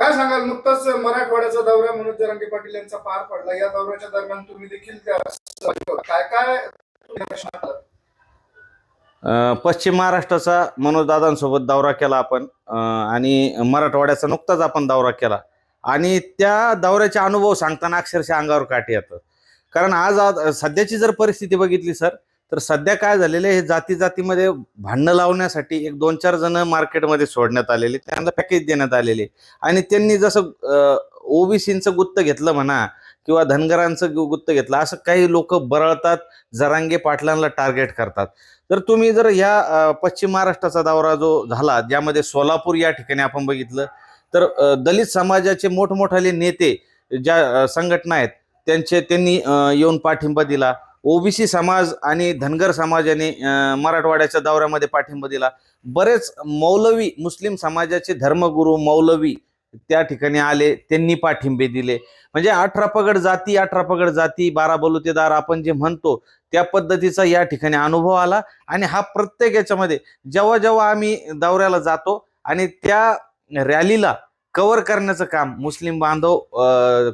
काय सांगाल? नुकताच मराठवाड्याचा दौरा मनोज जरांगे पाटील यांचा पार पडला. या दौऱ्याच्या दरम्यान तुम्ही देखील काय काय पश्चिम महाराष्ट्राचा मनोजदादांसोबत दौरा केला आपण. आणि मराठवाड्याचा नुकताच आपण दौरा केला. आणि त्या दौऱ्याचे अनुभव सांगताना अक्षरशः अंगावर काठी येतं. कारण आज सध्याची जर परिस्थिती बघितली सर तर सध्या काय झालेलं आहे हे जाती जातीमध्ये भांडणं लावण्यासाठी एक दोन चार जण मार्केटमध्ये सोडण्यात आलेले त्यांना पॅकेज देण्यात आलेले आणि त्यांनी जसं ओबीसीचं गुत्त घेतलं म्हणा किंवा धनगरांचं गुत्त घेतलं असं काही लोक बरळतात जरांगे पाटलांना टार्गेट करतात. तर तुम्ही जर ह्या पश्चिम महाराष्ट्राचा दौरा जो झाला ज्यामध्ये सोलापूर या ठिकाणी आपण बघितलं तर दलित समाजाचे मोठमोठाले नेते ज्या संघटना आहेत त्यांचे त्यांनी येऊन पाठिंबा दिला. ओबीसी समाज आणि धनगर समाजाने मराठवाड्याच्या दौऱ्यामध्ये पाठिंबा दिला. बरेच मौलवी मुस्लिम समाजाचे धर्मगुरू मौलवी त्या ठिकाणी आले त्यांनी पाठिंबे दिले. म्हणजे अठरा पगड जाती अठरा पगड जाती बारा बलुतेदार आपण जे म्हणतो त्या पद्धतीचा या ठिकाणी अनुभव आला. आणि हा प्रत्येक याच्यामध्ये जेव्हा जेव्हा आम्ही दौऱ्याला जातो आणि त्या रॅलीला कव्हर करण्याचं काम मुस्लिम बांधव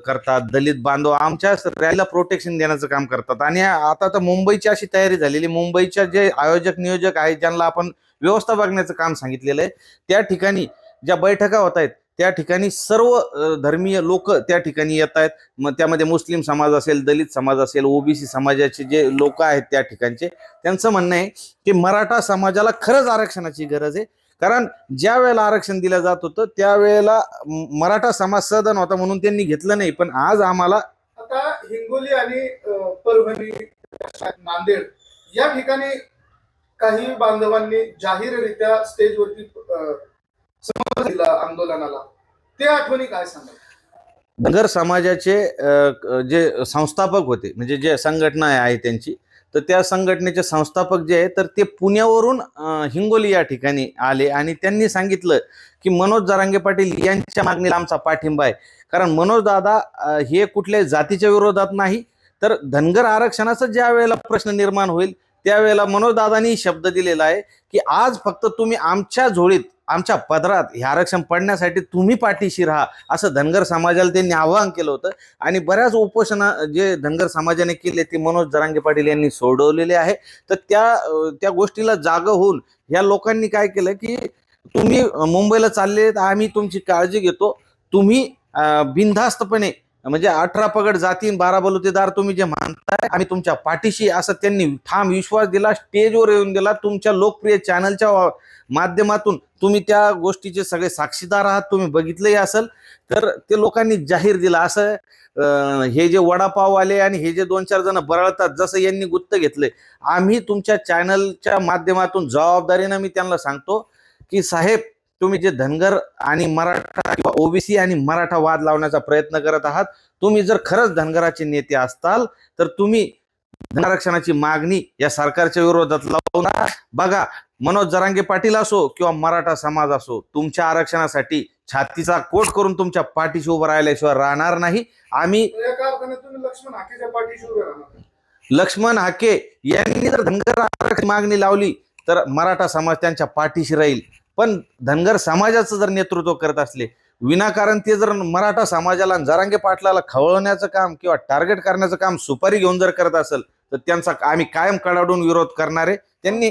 करतात दलित बांधव आमच्या रॅलीला प्रोटेक्शन देण्याचं काम करतात. आणि आता तर मुंबईची अशी तयारी झालेली मुंबईच्या जे आयोजक नियोजक आहेत ज्यांना आपण व्यवस्था बघण्याचं काम सांगितलेलं आहे त्या ठिकाणी ज्या बैठका होत आहेत त्या ठिकाणी सर्व धर्मीय लोक त्या ठिकाणी येत आहेत. मग त्यामध्ये मुस्लिम समाज असेल दलित समाज असेल ओबीसी समाजाचे जे लोक आहेत त्या ठिकाणचे त्यांचं म्हणणं आहे की मराठा समाजाला खरंच आरक्षणाची गरज आहे. कारण ज्या वेळेला आरक्षण दिलं जात होतं त्यावेळेला मराठा समाज सदन होता म्हणून त्यांनी घेतलं नाही. पण आज आम्हाला आता हिंगोली आणि परभणी नांदेड या ठिकाणी काही बांधवांनी जाहीररित्या स्टेजवरती समर्थन दिला आंदोलनाला. ते आठवणी काय सांगाल? नगर समाजाचे जे संस्थापक होते म्हणजे जे संघटना आहे त्यांची तर त्या संघटनेचे संस्थापक जे आहे तर ते पुण्यावरून हिंगोली या ठिकाणी आले आणि त्यांनी सांगितलं की मनोज जारांगे पाटील यांच्या मागणीला आमचा पाठिंबा आहे. कारण मनोज दादा हे कुठल्याही जातीच्या विरोधात नाही तर धनगर आरक्षणाचा ज्या वेळेला प्रश्न निर्माण होईल त्यावेळेला मनोज दादांनी शब्द दिलेला आहे की आज फक्त तुम्ही आमच्या झोळीत आमच्या पदरात हे आरक्षण पडण्यासाठी तुम्ही पाठीशी राहा असं धनगर समाजाला त्यांनी आवाहन केलं होतं. आणि बऱ्याच उपोषणं जे धनगर समाजाने केले ते मनोज जरांगे पाटील यांनी सोडवलेले आहे. तर त्या त्या गोष्टीला जाग होऊन या लोकांनी काय केलं की तुम्ही मुंबईला चालले तर आम्ही तुमची काळजी घेतो. तुम्ही बिनधास्तपणे म्हणजे अठरा पगड जातीन बारा बलुतेदार तुम्ही जे मानताय आम्ही तुमच्या पाठीशी असं त्यांनी ठाम विश्वास दिला स्टेजवर येऊन दिला तुमच्या लोकप्रिय चॅनलच्या वा- माध्यमातून तुम्ही त्या गोष्टीचे सगळे साक्षीदार आहात तुम्ही बघितलंही असेल. तर ते लोकांनी जाहीर दिला असं हे जे वडापाववाले आणि हे जे दोन चार जण बरळतात जसं यांनी गुत्त घेतले आम्ही तुमच्या चॅनलच्या माध्यमातून जबाबदारीनं मी त्यांना सांगतो की साहेब तुम्ही जे धनगर आणि मराठा किंवा ओबीसी आणि मराठा वाद लावण्याचा प्रयत्न करत आहात तुम्ही जर खरंच धनगराचे नेते असताल तर तुम्ही धनारक्षणाची मागणी या सरकारच्या विरोधात लावू नका बघा मनोज जरांगे पाटील असो किंवा मराठा समाज असो तुमच्या आरक्षणासाठी छातीचा कोट करून तुमच्या पाठीशी उभं राहिल्याशिवाय राहणार नाही. आम्ही लक्ष्मण हाके यांनी जर धनगर आरक्षण मागणी लावली तर मराठा समाज त्यांच्या पाठीशी राहील. पण धनगर समाजाचं जर नेतृत्व करत असले विनाकारण ते जर मराठा समाजाला जरांगे पाटलाला खवळवण्याचं काम किंवा टार्गेट करण्याचं काम सुपारी घेऊन जर करत असेल तर त्यांचा आम्ही कायम कडाडून विरोध करणारे त्यांनी